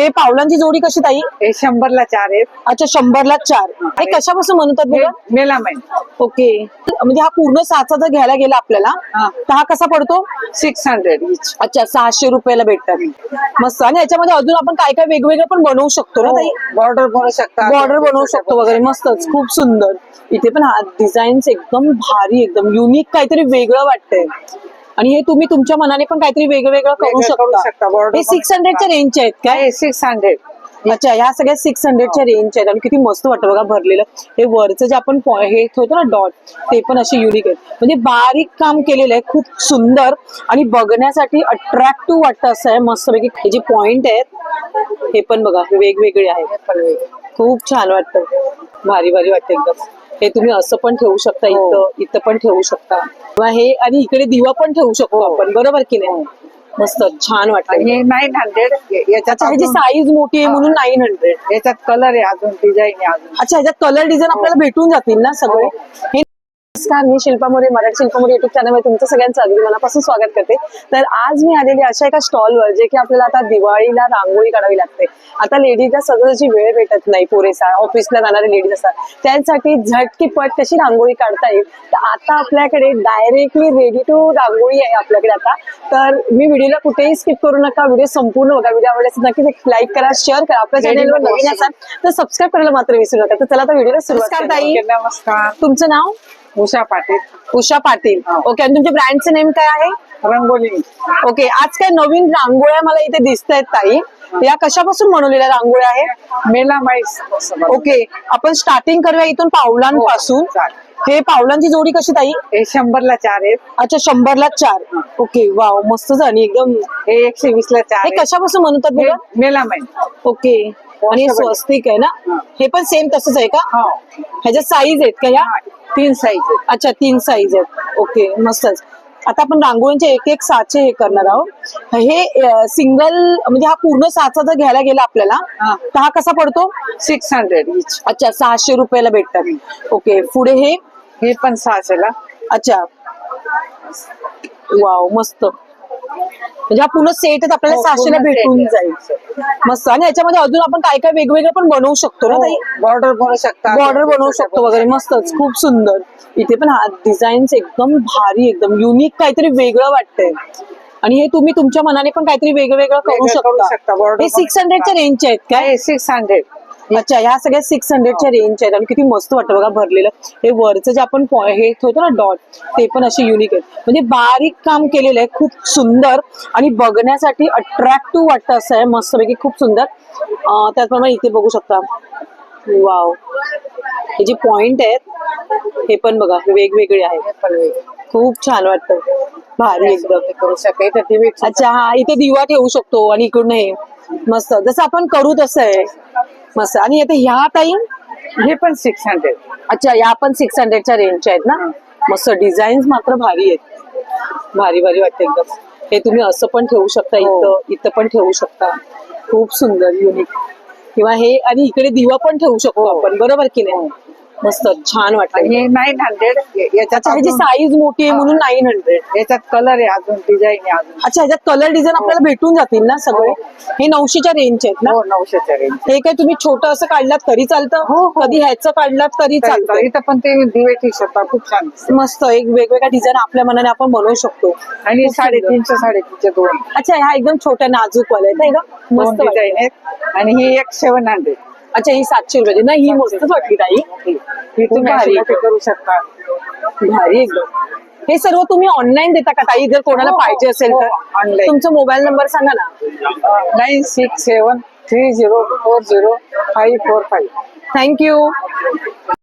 हे पावलांची जोडी कशी ताई? हे शंभरला चार आहेत. अच्छा शंभरला चार. हे. कशापासून हे बघा? Melamine okay. म्हणजे हा पूर्ण साचा जर घ्यायला गेला आपल्याला हा. तर हा कसा पडतो? सिक्स हंड्रेड इच अच्छा सहाशे रुपयाला भेटतात. मस्त. आणि याच्यामध्ये अजून आपण काय काय वेगवेगळं पण बनवू शकतो ना ताई? बॉर्डर बनवू शकता. बॉर्डर बनवू शकतो वगैरे. मस्तच. खूप सुंदर. इथे पण हा डिझाईन्स एकदम भारी एकदम युनिक काहीतरी वेगळं वाटतंय. आणि हे तुम्ही तुमच्या मनाने पण काहीतरी वेगळं वेगळं करू शकता, हे सिक्स हंड्रेडच्या रेंजचे आहेत काय? सिक्स हंड्रेड अच्छा ह्या सगळ्या सिक्स हंड्रेडच्या रेंजच्या आहेत आणि किती मस्त वाटतं बघा भरलेलं. हे वरचं जे आपण हे ठेवतो ना डॉट ते पण असे युनिक आहेत. म्हणजे बारीक काम केलेलं आहे खूप सुंदर आणि बघण्यासाठी अट्रॅक्टिव्ह वाटतं असं आहे. मस्तपैकी हे जे पॉइंट आहेत हे पण बघा वेगवेगळे आहेत. खूप छान वाटतं. भारी भारी वाटतं एकदम. हे तुम्ही असं पण ठेवू शकता हो. इथं इथं पण ठेवू शकता. किंवा हे आणि इकडे दिवा पण ठेवू शकतो हो. आपण बरोबर की नाही? मस्त छान वाटतं हे नाईन हंड्रेड याच्यात अच्छा ह्याची अजून- साईज मोठी आहे म्हणून नाईन हंड्रेड याच्यात कलर आहे अजून डिझाईन आहे अजून. अच्छा ह्याच्यात कलर डिझाईन आपल्याला भेटून जातील ना सगळे? हे नमस्कार मी शिल्पा मोरे मराठी शिल्पा मोरे युट्यूब चॅनलमध्ये तुमचं सगळ्यांचं अगदी मनापासून स्वागत करते. तर आज मी आलेली अशा एका स्टॉलवर जे की आपल्याला आता दिवाळीला रांगोळी काढावी लागते. आता लेडीजला सगळ्याची वेळ भेटत नाही पुरेसा. ऑफिसला जाणारे लेडीज असतात. त्यांसाठी झटकीपट कशी रांगोळी काढता येईल? तर आता आपल्याकडे डायरेक्टली रेडी टू रांगोळी आहे आपल्याकडे आता. तर मी व्हिडिओला कुठेही स्किप करू नका. व्हिडिओ संपूर्ण बघा. व्हिडिओ आवडल्यास नक्कीच एक लाईक करा शेअर करा. आपल्या चॅनलवर नवीन. असाल तर सबस्क्राईब करायला मात्र विसरू नका. तर चला आता व्हिडिओला सुरुवात ताई ताई. नमस्कार तुमचं नाव? उषा पाटील. उषा पाटील. ओके आणि तुमच्या ब्रँडचं नेम काय आहे? रंगोली. ओके आज काय नवीन रांगोळ्या मला इथे दिसत आहेत ताई. या कशापासून बनवलेल्या रांगोळ्या आहेत? मेलामाईन ओके आपण स्टार्टिंग करूया इथून पावलांपासून. हो. हे पावलांची जोडी कशी ताई? हे शंभरला चार आहेत. अच्छा शंभरला चार. ओके वाव मस्त झाली एकदम. हे एकशे वीस ला चार हे. कशापासून बनवतात बघा. मेलामाईन ओके आणि. स्वस्तिक आहे ना? हा. पण सेम तसंच आहे का? हो. ह्याच्यात साईज आहेत का या? तीन साईज अच्छा तीन साईज आहेत. ओके मस्तच. आता आपण रांगोळीचे एक एक साचे हे करणार आहोत. हे सिंगल म्हणजे हा पूर्ण साचा जर घ्यायला गेला आपल्याला. तर हा कसा पडतो? सिक्स हंड्रेड अच्छा सहाशे रुपयाला भेटतात. ओके पुढे हे? हे पण सहाशेला. अच्छा. वाव मस्त. म्हणजे हा पूर्ण सेट आपल्याला हो, सहाशेला भेटून. जाईल. मस्त. आणि याच्यामध्ये अजून आपण काय काय वेगवेगळं पण बनवू शकतो ना ताई? बॉर्डर बनवू शकता. बॉर्डर बनवू शकतो वगैरे. मस्तच. खूप सुंदर. इथे पण हा डिझाईन्स एकदम भारी एकदम युनिक काहीतरी वेगळं वाटतंय. आणि हे तुम्ही तुमच्या मनाने पण काहीतरी वेगळं वेगळं करू शकता, हे सिक्स हंड्रेडच्या रेंजचे आहेत काय? सिक्स हंड्रेड अच्छा ह्या सगळ्या सिक्स हंड्रेडच्या रेंजच्या आहेत आणि किती मस्त वाटतं बघा भरलेलं. हे वरचं जे आपण हे ठेवतो ना डॉट ते पण असे युनिक आहेत. म्हणजे बारीक काम केलेलं आहे खूप सुंदर आणि बघण्यासाठी अट्रॅक्टिव्ह वाटतं असं आहे मस्तपैकी खूप सुंदर. त्याचप्रमाणे इथे बघू शकता. वाव हे जे पॉइंट आहेत हे पण बघा वेगवेगळे आहेत. खूप छान वाटतं. भारी एकदम. करू शकते अच्छा हा इथे दिवा ठेवू शकतो आणि इकडून हे मस्त. जसं आपण करू तसं आहे. मस्त. आणि आता ह्या ताई हे पण सिक्स हंड्रेड अच्छा या पण सिक्स हंड्रेडच्या रेंजच्या आहेत ना? मस्त डिझाईन्स मात्र भारी आहेत. भारी भारी वाटते एकदम. हे तुम्ही असं पण ठेवू शकता हो. इथं. इथं पण ठेवू शकता. खूप सुंदर युनिक किंवा हे आणि इकडे दिवा पण ठेवू शकतो हो. आपण. बरोबर की नाही? मस्त छान वाटतं हे नाईन हंड्रेड याच्यात अच्छा ह्याची अजून- साईज मोठी आहे म्हणून नाईन हंड्रेड याच्यात कलर आहे अजून डिझाईन आहे अजून. अच्छा ह्याच्यात कलर डिझाईन आपल्याला भेटून जातील ना सगळे? हे. नऊशेच्या रेंजचे आहेत ना? हो नऊशेच्या रेंज हे काय तुम्ही छोटं असं काढलात तरी चालतं? हो, हो. कधी ह्याचं काढलात तरी चालतं? इथं पण ते दिवे टी शर्ट खूप छान. मस्त एक वेगवेगळ्या डिझाईन आपल्या मनाने आपण बनवू शकतो. आणि साडेतीनशे साडेतीनशे दोन. अच्छा ह्या एकदम छोट्या नाजूक वाल्या आहेत ना दोन मस्त डिझाईन. आहेत. आणि ही एक सेवन हंड्रेड अच्छा ही सातशे रुपयाची ना ही मस्तच वाटली ताई. ही भारी करू शकता. भारी एकदम. हे सर्व तुम्ही ऑनलाईन देता का ताई? जर कोणाला हो, हो, पाहिजे असेल हो, तर online. तुमचा मोबाईल नंबर सांगा ना. Nine six seven three zero four zero five four five. Thank you